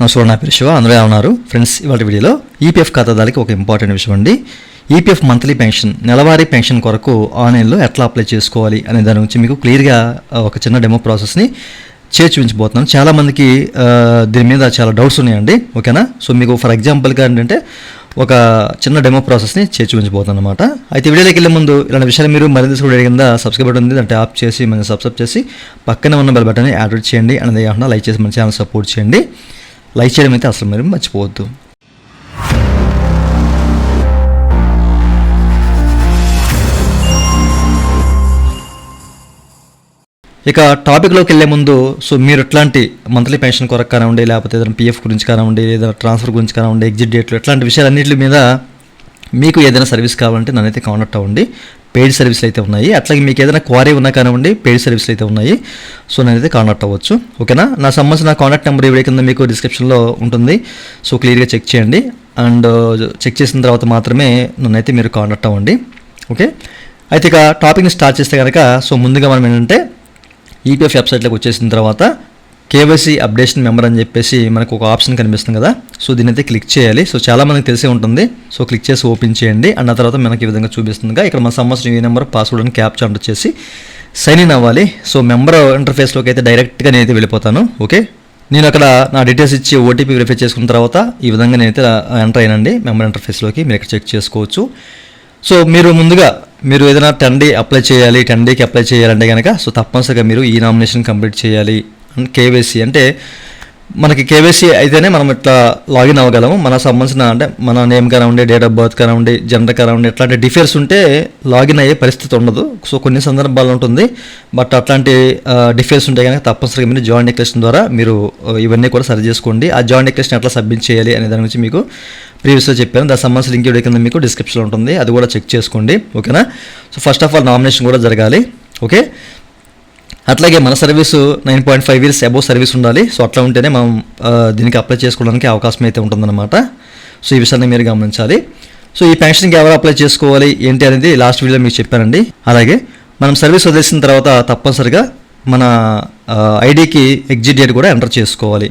నమస్కారం నా పేరు శివ. అందరూ ఉన్నారు? ఫ్రెండ్స్ ఇవాళ వీడియోలో ఈపీఎఫ్ ఖాతాదారులకి ఒక ఇంపార్టెంట్ విషయం అండి. ఈపీఎఫ్ మంత్లీ పెన్షన్ నెలవారీ పెన్షన్ కొరకు ఆన్లైన్లో ఎట్లా అప్లై చేసుకోవాలి అనే దాని గురించి మీకు క్లియర్గా ఒక చిన్న డెమో ప్రాసెస్ని చేర్చి ఉంచిపోతున్నాను చాలామందికి దీని మీద చాలా డౌట్స్ ఉన్నాయండి. ఓకేనా? సో మీకు ఫర్ ఎగ్జాంపుల్గా ఏంటంటే ఒక చిన్న డెమో ప్రాసెస్ని చేర్చి ఉంచిపోతాను అనమాట అయితే వీడియోలోకి వెళ్ళే ముందు ఇలాంటి విషయాలు మీరు మరింత కూడా కింద సబ్స్క్రైబ్ బటన్ ఉంది. దాన్ని ట్యాప్ చేసి మనం సబ్స్క్రైబ్ చేసి పక్కనే ఉన్న బెల్ బటన్ని యాడ్ చేయండి. అనేది కాకుండా లైక్ చేసి మన ఛానల్ సపోర్ట్ చేయండి. లైక్ చేయడం అయితే అసలు మీరు మర్చిపోవద్దు. ఇక టాపిక్లోకి వెళ్ళే ముందు సో మీరు ఎట్లాంటి మంత్లీ పెన్షన్ కొరకు కానివ్వండి లేకపోతే ఏదైనా పీఎఫ్ గురించి కానివ్వండి లేదా ట్రాన్స్ఫర్ గురించి కానివ్వండి ఎగ్జిట్ డేట్లు ఇట్లాంటి విషయాలన్నింటి మీద మీకు ఏదైనా సర్వీస్ కావాలంటే నన్నైతే కాంటాక్ట్ అవ్వండి. పెయిడ్ సర్వీసులు అయితే ఉన్నాయి. అట్లాగే మీకు ఏదైనా క్వారీ ఉన్నా కానివ్వండి పెయిడ్ సర్వీసులు అయితే ఉన్నాయి. సో నేనైతే కాంటాక్ట్ అవ్వచ్చు. ఓకేనా? నా సంబంధించిన కాంటాక్ట్ నెంబర్ ఇవి కింద మీకు డిస్క్రిప్షన్లో ఉంటుంది. సో క్లియర్గా చెక్ చేయండి. అండ్ చెక్ చేసిన తర్వాత మాత్రమే నన్నైతే మీరు కాంటాక్ట్ అవ్వండి. ఓకే? అయితే ఇక టాపిక్ని స్టార్ట్ చేస్తే కనుక సో ముందుగా మనం ఏంటంటే ఈపీఎఫ్ వెబ్సైట్లోకి వచ్చేసిన తర్వాత కేవైసీ అప్డేషన్ మెంబర్ అని చెప్పేసి మనకు ఒక ఆప్షన్ కనిపిస్తుంది కదా. సో దీని అయితే క్లిక్ చేయాలి. సో చాలా మందికి తెలిసే ఉంటుంది. సో క్లిక్ చేసి ఓపెన్ చేయండి. అన్న తర్వాత మనకి ఈ విధంగా చూపిస్తుందిగా ఇక్కడ మన సంవత్సరం ఈ నెంబర్ పాస్వర్డ్ అని క్యాప్చర్ అంటే చేసి సైన్ ఇన్ అవ్వాలి. సో మెంబర్ ఇంటర్ఫేస్లోకి అయితే డైరెక్ట్గా నేనైతే వెళ్ళిపోతాను. ఓకే? నేను అక్కడ నా డీటెయిల్స్ ఇచ్చి ఓటీపీ వెరిఫై చేసుకున్న తర్వాత ఈ విధంగా నేనైతే ఎంటర్ అయినండి. మెంబర్ ఇంటర్ఫేస్లోకి మీరు ఇక్కడ చెక్ చేసుకోవచ్చు. సో మీరు ముందుగా మీరు ఏదైనా టెన్ డే అప్లై చేయాలి. టెన్ డేకి అప్లై చేయాలంటే కనుక సో తప్పనిసరిగా మీరు ఈ నామినేషన్ కంప్లీట్ చేయాలి. కేవైసీ. అంటే మనకి కేవైసీ అయితేనే మనం ఇట్లా లాగిన్ అవ్వగలము. మన సంబంధించిన అంటే మన నేమ్ కానివ్వండి డేట్ ఆఫ్ బర్త్ కానివ్వండి జెండర్ కానివ్వండి ఇట్లాంటి డిఫేర్స్ ఉంటే లాగిన్ అయ్యే పరిస్థితి ఉండదు. సో కొన్ని సందర్భాలు ఉంటుంది. బట్ అట్లాంటి డిఫేర్స్ ఉంటే కనుక తప్పనిసరిగా మీరు జాయిన్ డిక్లరేషన్ ద్వారా మీరు ఇవన్నీ కూడా సరి చేసుకోండి. ఆ జాయిన్ డిక్లరేషన్ ఎట్లా సబ్మిట్ చేయాలి అనే దాని గురించి మీకు ప్రీవియస్గా చెప్పాను. దాని సంబంధించిన లింక్ వీడియో కింద మీకు డిస్క్రిప్షన్లో ఉంటుంది. అది కూడా చెక్ చేసుకోండి. ఓకేనా? So first of all nomination కూడా జరగాలి. ఓకే? అట్లాగే మన service nine point five years above service ఉండాలి. సో అట్లా ఉంటేనే మనం దీనికి అప్లై చేసుకోవడానికి అవకాశం అయితే ఉంటుందన్నమాట. సో ఈ విషయాన్ని మీరు గమనించాలి. సో ఈ పెన్షన్కి ఎవరు అప్లై చేసుకోవాలి ఏంటి అనేది లాస్ట్ వీడియో మీకు చెప్పానండి. అలాగే మనం సర్వీస్ వదిలేసిన తర్వాత తప్పనిసరిగా మన ఐడికి ఎగ్జిట్ డేట్ కూడా ఎంటర్ చేసుకోవాలి.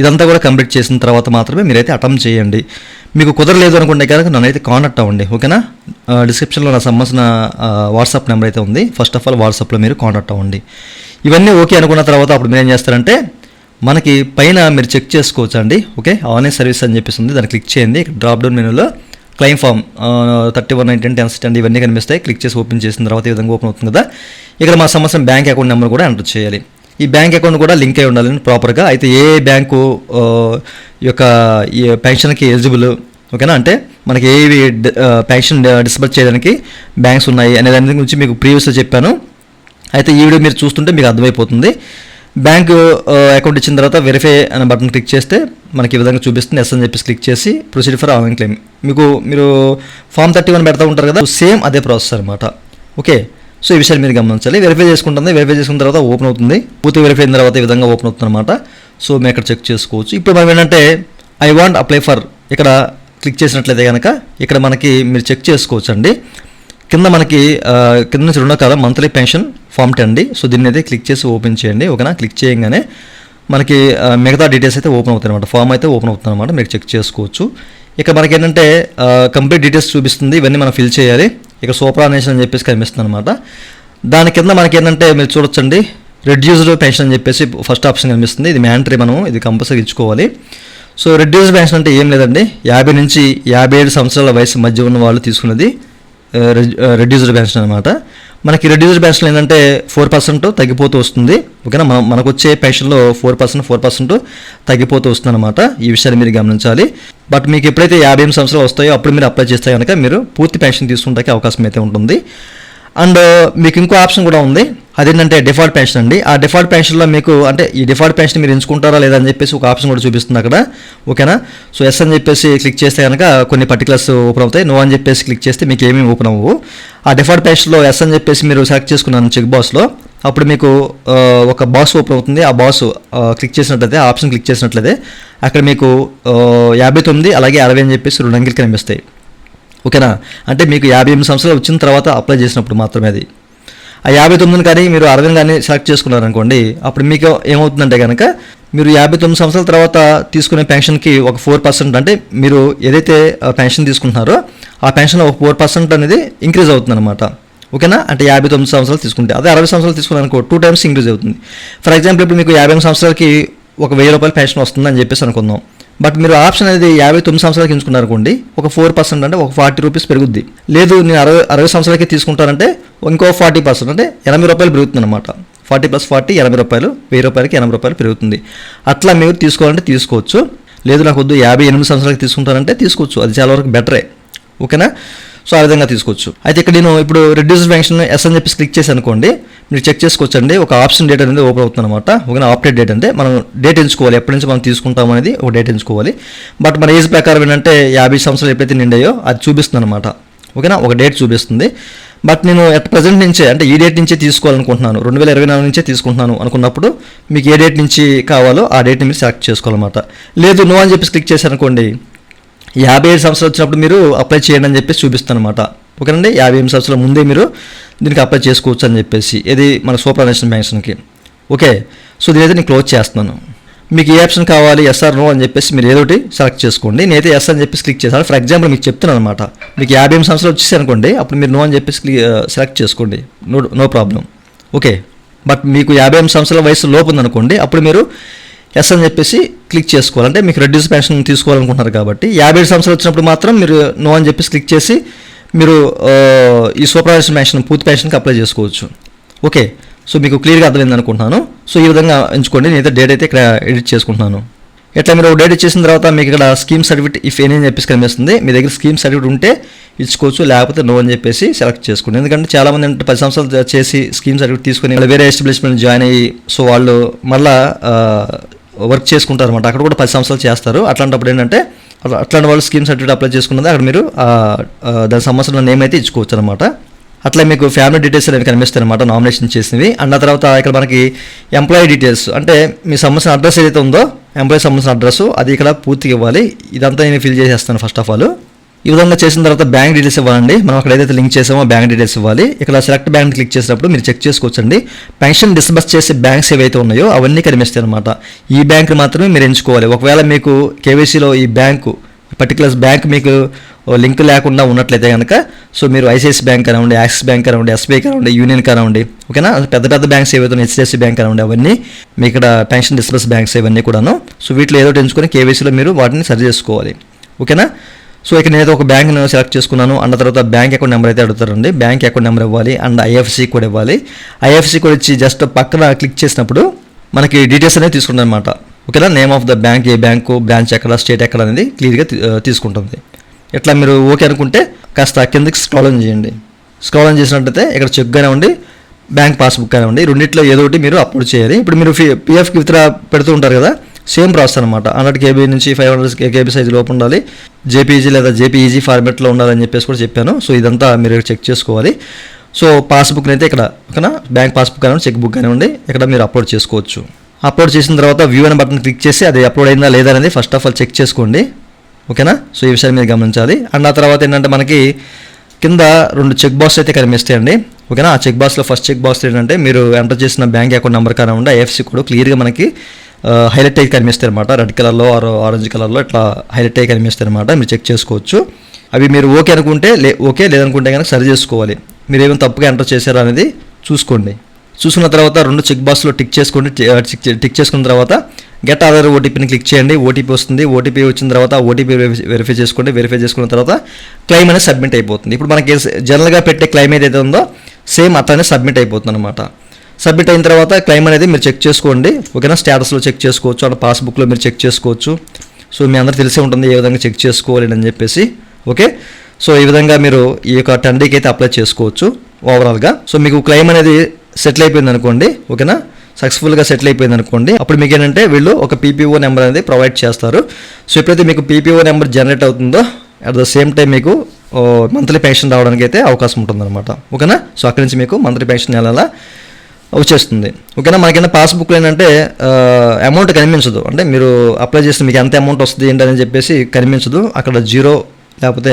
ఇదంతా కూడా కంప్లీట్ చేసిన తర్వాత మాత్రమే మీరైతే అటెంప్ట్ చేయండి. మీకు కుదరలేదు అనుకుంటే కనుక నన్నైతే కాంటాక్ట్ అవ్వండి ఓకేనా? డిస్క్రిప్షన్లో నా సంబంధించిన వాట్సాప్ నెంబర్ అయితే ఉంది. ఫస్ట్ ఆఫ్ ఆల్ వాట్సాప్లో మీరు కాంటాక్ట్ అవ్వండి. ఇవన్నీ ఓకే అనుకున్న తర్వాత అప్పుడు మీరు ఏం చేస్తారంటే మనకి పైన మీరు చెక్ చేసుకోవచ్చు అండి ఓకే? ఆన్లైన్ సర్వీస్ అని చెప్పేసి ఉంది దాన్ని క్లిక్ చేయండి. డ్రాప్ డౌన్ మెనూలో claim form thirty one nineteen ten sixty ఇవన్నీ కనిపిస్తాయి. క్లిక్ చేసి ఓపెన్ చేసిన తర్వాత ఈ విధంగా ఓపెన్ అవుతుంది కదా? ఇక్కడ మా సంవత్సరం బ్యాంక్ అకౌంట్ నెంబర్ కూడా ఎంటర్ చేయాలి. ఈ బ్యాంక్ అకౌంట్ కూడా లింక్ అయి ఉండాలని ప్రాపర్గా. అయితే ఏ బ్యాంకు ఈ యొక్క ఈ పెన్షన్కి ఎలిజిబుల్ ఓకేనా? అంటే మనకి ఏవి పెన్షన్ డిస్బర్స్ చేయడానికి బ్యాంక్స్ ఉన్నాయి అనే దాని గురించి మీకు ప్రీవియస్లో చెప్పాను. అయితే ఈ వీడియో మీరు చూస్తుంటే మీకు అర్థమైపోతుంది. బ్యాంక్ అకౌంట్ ఇచ్చిన తర్వాత వెరిఫై అనే బటన్ క్లిక్ చేస్తే మనకి ఈ విధంగా చూపిస్తుంది. ఎస్ అని చెప్పేసి క్లిక్ చేసి ప్రొసీడ్ ఫర్ ఆన్లైన్ క్లెయిమ్. మీకు మీరు ఫామ్ థర్టీ వన్ పెడతా ఉంటారు కదా సేమ్ అదే ప్రాసెస్ అనమాట ఓకే? సో ఈ విషయాలు మీరు గమనించాలి. వెరిఫై చేసుకుంటుంది. వెరిఫై చేసుకున్న తర్వాత ఓపెన్ అవుతుంది. పూర్తి వెరిఫై అయిన తర్వాత ఈ విధంగా ఓపెన్ అవుతుంది అనమాట సో మేము ఇక్కడ చెక్ చేసుకోవచ్చు. ఇప్పుడు మనం ఏంటంటే ఐ వాంట్ అప్లై ఫర్ ఇక్కడ క్లిక్ చేసినట్లయితే కనుక ఇక్కడ మనకి మీరు చెక్ చేసుకోవచ్చు అండి కింద మనకి కింద నుంచి రెండో కాలం మంత్లీ పెన్షన్ ఫామ్ టెన్ అండి. సో దీన్ని అయితే క్లిక్ చేసి ఓపెన్ చేయండి. ఓకేనా? క్లిక్ చేయగానే మనకి మిగతా డీటెయిల్స్ అయితే ఓపెన్ అవుతాయి అనమాట ఫామ్ అయితే ఓపెన్ అవుతుంది అనమాట మీరు చెక్ చేసుకోవచ్చు. ఇక మనకి ఏంటంటే కంప్లీట్ డీటెయిల్స్ చూపిస్తుంది. ఇవన్నీ మనం ఫిల్ చేయాలి. ఇక సూపరానేషన్ అని చెప్పేసి కనిపిస్తుంది అనమాట దాని కింద మనకి ఏంటంటే మీరు చూడొచ్చండి. రెడ్యూస్డ్ పెన్షన్ అని చెప్పేసి ఫస్ట్ ఆప్షన్ కనిపిస్తుంది. ఇది మ్యాండటరీ మనం ఇది కంపల్సరీ ఇచ్చుకోవాలి. సో రెడ్యూస్డ్ పెన్షన్ అంటే ఏం లేదండి. యాభై నుంచి యాభై ఏడు సంవత్సరాల వయసు మధ్య ఉన్న వాళ్ళు తీసుకున్నది రెడ్యూస్డ్ పెన్షన్ అనమాట మనకి రెడ్యూస్డ్ పెన్షన్ ఏంటంటే ఫోర్ పర్సెంట్ తగ్గిపోతూ వస్తుంది. ఓకేనా? మన మనకు వచ్చే పెన్షన్లో ఫోర్ పర్సెంట్ ఫోర్ పర్సెంట్ తగ్గిపోతూ వస్తుంది అనమాట ఈ విషయాన్ని మీరు గమనించాలి. బట్ మీకు ఎప్పుడైతే యాభై ఎనిమిది సంవత్సరాలు వస్తాయో అప్పుడు మీరు అప్లై చేస్తే కనుక మీరు పూర్తి పెన్షన్ తీసుకుంటానికి అవకాశం అయితే ఉంటుంది. అండ్ uh, మీకు ఇంకో ఆప్షన్ కూడా ఉంది. అదేంటంటే డిఫాల్ట్ పెన్షన్ అండి. ఆ డిఫాల్ట్ పెన్షన్లో మీకు అంటే ఈ డిఫాల్ట్ పెన్షన్ మీరు ఎంచుకుంటారా లేదా అని చెప్పేసి ఒక ఆప్షన్ కూడా చూపిస్తుంది అక్కడ. ఓకేనా? సో ఎస్ అని చెప్పేసి క్లిక్ చేస్తే కనుక కొన్ని పర్టికులర్స్ ఓపెన్ అవుతాయి. నో అని చెప్పేసి క్లిక్ చేస్తే మీకు ఏమేమి ఓపెన్ అవ్వవు. ఆ డిఫాల్ట్ పెన్షన్లో ఎస్ అని చెప్పేసి మీరు సెలెక్ట్ చేసుకున్నాను చెక్ బాక్స్లో. అప్పుడు మీకు ఒక బాక్స్ ఓపెన్ అవుతుంది. ఆ బాక్స్ క్లిక్ చేసినట్లయితే ఆ ఆప్షన్ క్లిక్ చేసినట్లయితే అక్కడ మీకు యాభై తొమ్మిది అలాగే అరవై అని చెప్పేసి రెండు అంకెలు కనిపిస్తాయి. ఓకేనా? అంటే మీకు యాభై ఎనిమిది సంవత్సరాలు వచ్చిన తర్వాత అప్లై చేసినప్పుడు మాత్రమే అది. ఆ యాభై తొమ్మిదిని కానీ మీరు అరవై కానీ సెలెక్ట్ చేసుకున్నారనుకోండి అప్పుడు మీకు ఏమవుతుందంటే కనుక మీరు యాభై తొమ్మిది సంవత్సరాల తర్వాత తీసుకునే పెన్షన్కి ఒక ఫోర్ పర్సెంట్ అంటే మీరు ఏదైతే పెన్షన్ తీసుకుంటున్నారో ఆ పెన్షన్ ఒక ఫోర్ పర్సెంట్ అనేది ఇంక్రీజ్ అవుతుంది అనమాట ఓకేనా? అంటే యాభై తొమ్మిది సంవత్సరాలు తీసుకుంటే అదే అరవై సంవత్సరాలు తీసుకున్నారనుకో అనుకో టూ టైమ్స్ ఇంక్రీజ్ అవుతుంది. ఫర్ ఎగ్జాంపుల్ ఇప్పుడు మీకు యాభై సంవత్సరాలకి ఒక వెయ్యి రూపాయల పెన్షన్ వస్తుందని చెప్పేసి అనుకుందాం. బట్ మీరు ఆప్షన్ అనేది యాభై తొమ్మిది సంవత్సరాలకి ఎంచుకున్నారనుకోండి ఒక ఫోర్ పర్సెంట్ అంటే ఒక ఫార్టీ రూపీస్ పెరుగుద్ది. లేదు నేను అరవై అరవై సంవత్సరాలకి తీసుకుంటానంటే ఇంకో ఫార్టీ పర్సెంట్ అంటే ఎనభై రూపాయలు పెరుగుతుంది అనమాట ఫార్టీ ప్లస్ ఫార్టీ ఎనభై రూపాయలు వెయ్యి రూపాయలకి ఎనభై రూపాయలు పెరుగుతుంది. అట్లా మీరు తీసుకోవాలంటే తీసుకోవచ్చు. లేదు నాకు వద్దు యాభై ఎనిమిది సంవత్సరాలకి తీసుకుంటానంటే తీసుకోవచ్చు. అది చాలా వరకు బెటరే. ఓకేనా? సో ఆ విధంగా తీసుకోవచ్చు. అయితే ఇక్కడ నేను ఇప్పుడు రెడ్యూస్ పెన్షన్ ఎస్ అని చెప్పి క్లిక్ చేసి అనుకోండి మీరు చెక్ చేసుకోవచ్చండి. ఒక ఆప్షన్ డేట్ అనేది ఓపెన్ అవుతుంది అనమాట ఓకేనా? ఆప్డేట్ డేట్ అంటే మనం డేట్ ఎంచుకోవాలి. ఎప్పటి నుంచి మనం తీసుకుంటాం అనేది ఒక డేట్ ఎంచుకోవాలి. బట్ మన ఏజ్ ప్రకారం ఏంటంటే యాభై సంవత్సరాలు ఎప్పుడైతే నిండాయో అది చూపిస్తుంది అనమాట ఓకేనా? ఒక డేట్ చూపిస్తుంది. బట్ నేను అట్ ప్రజెంట్ నుంచే అంటే ఈ డేట్ నుంచే తీసుకోవాలనుకుంటున్నాను. రెండు వేల ఇరవై నాలుగు నుంచే తీసుకుంటున్నాను అనుకున్నప్పుడు మీకు ఏ డేట్ నుంచి కావాలో ఆ డేట్ని మీరు సెలెక్ట్ చేసుకోవాలన్నమాట. లేదు నో అని చెప్పి క్లిక్ చేశారనుకోండి యాభై ఐదు సంవత్సరాలు వచ్చినప్పుడు మీరు అప్లై చేయండి అని చెప్పేసి చూపిస్తాను అనమాట ఓకేనండి? యాభై ఎనిమిది సంవత్సరాల ముందే మీరు దీనికి అప్లై చేసుకోవచ్చు అని చెప్పేసి ఇది మన సూపర్ నేషనల్ పెన్షన్కి. ఓకే? సో దీనైతే నేను క్లోజ్ చేస్తున్నాను. మీకు ఏ ఆప్షన్ కావాలి ఎస్ఆర్ నో అని చెప్పేసి మీరు ఏదో ఒకటి సెలెక్ట్ చేసుకోండి. నేనైతే ఎస్ అని చెప్పేసి క్లిక్ చేశాను. ఫర్ ఎగ్జాంపుల్ మీకు చెప్తున్నాను అనమాట మీకు యాభై ఎనిమిది సంవత్సరాలు వచ్చేసి అనుకోండి అప్పుడు మీరు నో అని చెప్పేసి సెలెక్ట్ uh, చేసుకోండి. No no problem okay but మీకు యాభై ఎనిమిది సంవత్సరాల వయసు లోపు ఉందనుకోండి అప్పుడు మీరు ఎస్ అని చెప్పేసి క్లిక్ చేసుకోవాలంటే మీకు రెడ్యూస్ పెన్షన్ తీసుకోవాలనుకుంటున్నారు కాబట్టి యాభై ఏడు సంవత్సరాలు వచ్చినప్పుడు మాత్రం మీరు నో అని చెప్పేసి క్లిక్ చేసి మీరు uh, ఈ సూపర్ పెన్షన్ పూర్తి పెన్షన్కి అప్లై చేసుకోవచ్చు. ఓకే సో మీకు క్లియర్గా అర్థమైంది అనుకుంటున్నాను. సో ఈ విధంగా ఎంచుకోండి. నేనైతే డేట్ అయితే ఇక్కడ ఎడిట్ చేసుకుంటున్నాను. ఇట్లా మీరు డేట్ ఇచ్చేసిన తర్వాత మీకు ఇక్కడ స్కీమ్ సర్టిఫికేట్ ఇఫ్ ఎనీ అని చెప్పేసి కనిపిస్తుంది. మీ దగ్గర స్కీమ్ సర్టిఫికేట్ ఉంటే ఇచ్చుకోవచ్చు లేకపోతే నో అని చెప్పేసి సెలెక్ట్ చేసుకోండి. ఎందుకంటే చాలామంది అంటే పది సంవత్సరాలు చేసి స్కీమ్ సర్టిఫికేట్ తీసుకొని వేరే ఎస్టాబ్లిష్మెంట్ జాయిన్ అయ్యి సో వాళ్ళు మళ్ళా వర్క్ చేసుకుంటారు అనమాట అక్కడ కూడా పది సంవత్సరాలు చేస్తారు. అట్లాంటప్పుడు ఏంటంటే అట్లాంటి వాళ్ళు స్కీమ్ సర్టిఫికేట్ అప్లై చేసుకున్నది అక్కడ మీరు దాని సంవత్సరం నేమ్ అయితే ఇచ్చుకోవచ్చు అనమాట అట్లా మీకు ఫ్యామిలీ డీటెయిల్స్ అనేవి కనిపిస్తాయి అనమాట నామినేషన్ చేసినవి. అండ్ ఆ తర్వాత ఇక్కడ మనకి ఎంప్లాయీ డీటెయిల్స్ అంటే మీ సంబంధించిన అడ్రస్ ఏదైతే ఉందో ఎంప్లాయీ సంబంధించిన అడ్రస్ అది ఇక్కడ పూర్తిగా ఇవ్వాలి. ఇదంతా నేను ఫిల్ చేసేస్తాను ఫస్ట్ ఆఫ్ ఆల్ ఈ విధంగా చేసిన తర్వాత బ్యాంక్ డీటెయిల్స్ ఇవ్వాలండి. మనం అక్కడ ఏదైతే లింక్ చేసామో బ్యాంక్ డీటెయిల్స్ ఇవ్వాలి. ఇక్కడ సెలెక్ట్ బ్యాంక్ క్లిక్ చేసినప్పుడు మీరు చెక్ చేసుకోవచ్చండి. పెన్షన్ డిస్బర్స్ చేసే బ్యాంక్స్ ఏవైతే ఉన్నాయో అవన్నీ కనిపిస్తాయి అనమాట ఈ బ్యాంక్ మాత్రమే మీరు ఎంచుకోవాలి. ఒకవేళ మీకు కేవైసీలో ఈ బ్యాంకు పర్టికులర్ బ్యాంక్ మీకు లింక్ లేకుండా ఉన్నట్లయితే కనుక సో మీరు ఐసిఐసి బ్యాంక్ కానివ్వండి యాక్సిస్ బ్యాంక్ కానివ్వండి ఎస్బీఐ కానివ్వండి యూనియన్ కానివ్వండి ఓకేనా? పెద్ద పెద్ద బ్యాంక్స్ ఏవైతే హెచ్డిఎఫ్సి బ్యాంక్ కానివ్వండి అవన్నీ మీ ఇక్కడ పెన్షన్ డిస్బర్స్ బ్యాంక్స్ ఇవన్నీ కూడాను సో వీటిలో ఏదో ఎంచుకొని కేవైసీలో మీరు వాటిని సరి చేసుకోవాలి ఓకేనా? సో ఇక్కడ నేనైతే ఒక బ్యాంక్ నేను సెలెక్ట్ చేసుకున్నాను అన్న తర్వాత బ్యాంక్ అకౌంట్ నెంబర్ అయితే అడుగుతారండి బ్యాంక్ అకౌంట్ నెంబర్ ఇవ్వాలి అండ్ ఐఎఫ్సి కూడా ఇవ్వాలి. ఐఎఫ్సి కూడా ఇచ్చి జస్ట్ పక్కన క్లిక్ చేసినప్పుడు మనకి డీటెయిల్స్ అనేవి తీసుకుంటుంది అనమాట ఓకేనా? నేమ్ ఆఫ్ ద బ్యాంక్ ఏ బ్యాంకు బ్రాంచ్ ఎక్కడ స్టేట్ ఎక్కడ అనేది క్లియర్గా తీసుకుంటుంది. ఇట్లా మీరు ఓకే అనుకుంటే కాస్త కిందకి స్క్రాలన్ చేయండి. స్క్రాలన్ చేసినట్టయితే ఇక్కడ చెక్ కానివ్వండి బ్యాంక్ పాస్బుక్ కానివ్వండి రెండిట్లో ఏదో ఒకటి మీరు అప్లోడ్ చేయాలి. ఇప్పుడు మీరు పిఎఫ్ విత్డ్రా పెడుతూ ఉంటారు కదా సేమ్ ప్రాసెస్ అనమాట హండ్రెడ్ కేబీ నుంచి ఫైవ్ హండ్రెడ్ కేబీ సైజ్ లోపు ఉండాలి. జేపీజీ లేదా జేపీఈజీ ఫార్మెట్లో ఉండాలని చెప్పేసి కూడా చెప్పాను. సో ఇదంతా మీరు చెక్ చేసుకోవాలి. సో పాస్బుక్ అయితే ఇక్కడ ఓకేనా? బ్యాంక్ పాస్బుక్ కానివ్వండి చెక్ బుక్ కానివ్వండి ఇక్కడ మీరు అప్లోడ్ చేసుకోవచ్చు. అప్లోడ్ చేసిన తర్వాత వ్యూ అనే బటన్ క్లిక్ చేసి అది అప్లోడ్ అయిందా లేదా అనేది ఫస్ట్ ఆఫ్ ఆల్ చెక్ చేసుకోండి. ఓకేనా? సో ఈ విషయాన్ని మీరు గమనించాలి. అండ్ ఆ తర్వాత ఏంటంటే మనకి కింద రెండు చెక్ బాక్స్ అయితే కనిపిస్తాయండి. ఓకేనా? ఆ చెక్ బాక్స్లో ఫస్ట్ చెక్ బాక్స్ ఏంటంటే మీరు ఎంటర్ చేసిన బ్యాంక్ అకౌంట్ నెంబర్ కానివ్వండి ఐఎఫ్సి కూడా క్లియర్గా మనకి హైలైట్ అయ్యి కనిపిస్తాయి అనమాట రెడ్ కలర్లో ఆర్ ఆరెంజ్ కలర్లో ఇట్లా హైలైట్ అయ్యి కనిపిస్తాయి అనమాట మీరు చెక్ చేసుకోవచ్చు. అవి మీరు ఓకే అనుకుంటే లే ఓకే లేదనుకుంటే కనుక సరి చేసుకోవాలి. మీరు ఏమైనా తప్పుగా ఎంటర్ చేశారా అనేది చూసుకోండి. చూసుకున్న తర్వాత రెండు చెక్ బాక్స్లో టిక్ చేసుకోండి టిక్ చేసుకున్న తర్వాత గెట్ ఆధార్ ఓటీపీని క్లిక్ చేయండి. ఓటీపీ వస్తుంది. ఓటీపీ వచ్చిన తర్వాత ఓటీపీ వెరిఫై చేసుకోండి. వెరిఫై చేసుకున్న తర్వాత క్లెయిమ్ అనేది సబ్మిట్ అయిపోతుంది. ఇప్పుడు మనకి జనరల్గా పెట్టే క్లెయిమ్ ఏదైతే ఉందో సేమ్ అట్లానే సబ్మిట్ అయిపోతుంది అనమాట సబ్మిట్ అయిన తర్వాత క్లెయిమ్ అనేది మీరు చెక్ చేసుకోండి. ఓకేనా? స్టేటస్లో చెక్ చేసుకోవచ్చు. అండ్ పాస్బుక్లో మీరు చెక్ చేసుకోవచ్చు. సో మీ అందరూ తెలిసే ఉంటుంది ఏ విధంగా చెక్ చేసుకోవాలి అని చెప్పేసి. ఓకే? సో ఈ విధంగా మీరు ఈ యొక్క టెన్ డేకి అయితే అప్లై చేసుకోవచ్చు. ఓవరాల్గా సో మీకు క్లెయిమ్ అనేది సెటిల్ అయిపోయింది అనుకోండి ఓకేనా? సక్సెస్ఫుల్గా సెటిల్ అయిపోయింది అనుకోండి అప్పుడు మీకు ఏంటంటే వీళ్ళు ఒక పీపీఓ నెంబర్ అనేది ప్రొవైడ్ చేస్తారు. సో ఎప్పుడైతే మీకు పీపీఓ నెంబర్ జనరేట్ అవుతుందో అట్ ద సేమ్ టైం మీకు మంత్లీ పెన్షన్ రావడానికి అయితే అవకాశం ఉంటుందన్నమాట. ఓకేనా? సో అక్కడి నుంచి మీకు మంత్లీ పెన్షన్ నెలలా వచ్చేస్తుంది. ఓకేనా? మనకైనా పాస్బుక్లో ఏంటంటే అమౌంట్ కనిపించదు. అంటే మీరు అప్లై చేస్తే మీకు ఎంత అమౌంట్ వస్తుంది ఏంటని చెప్పేసి కనిపించదు. అక్కడ జీరో లేకపోతే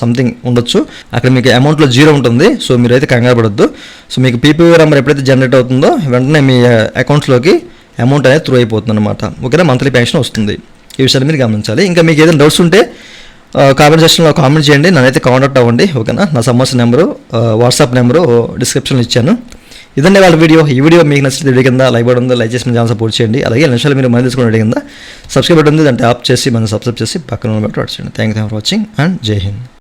సంథింగ్ ఉండొచ్చు. అక్కడ మీకు అమౌంట్లో జీరో ఉంటుంది. సో మీరైతే కంగారు పడద్దు. సో మీకు పీపీఓ నెంబర్ ఎప్పుడైతే జనరేట్ అవుతుందో వెంటనే మీ అకౌంట్స్లోకి అమౌంట్ అనేది త్రూ అయిపోతుంది అనమాట ఓకేనా? మంత్లీ పెన్షన్ వస్తుంది. ఈ విషయాన్ని మీరు గమనించాలి. ఇంకా మీకు ఏదైనా డౌట్స్ ఉంటే కామెంట్ సెక్షన్లో కామెంట్ చేయండి. నన్నైతే కాంటాక్ట్ అవ్వండి. ఓకేనా? నా సమస్య నెంబరు వాట్సాప్ నెంబరు డిస్క్రిప్షన్లో ఇచ్చాను. ఇదండి వాళ్ళ వీడియో. ఈ వీడియో మీకు నచ్చిన వీడియో కింద లైక్ బటన్ ఉంది లైక్ చేసి మీ ఛానల్ సపోర్ట్ చేయండి. అలాగే నిమిషాలు మీరు మనీ తీసుకున్న వీడియో కింద సబ్స్క్రైబ్ బటన్ ఉంది దాంట్లో ఆప్ చేసి మనం సబ్స్క్రైబ్ చేసి పక్కన ఉన్న బట్టి చేయండి thank you for watching and Jai Hind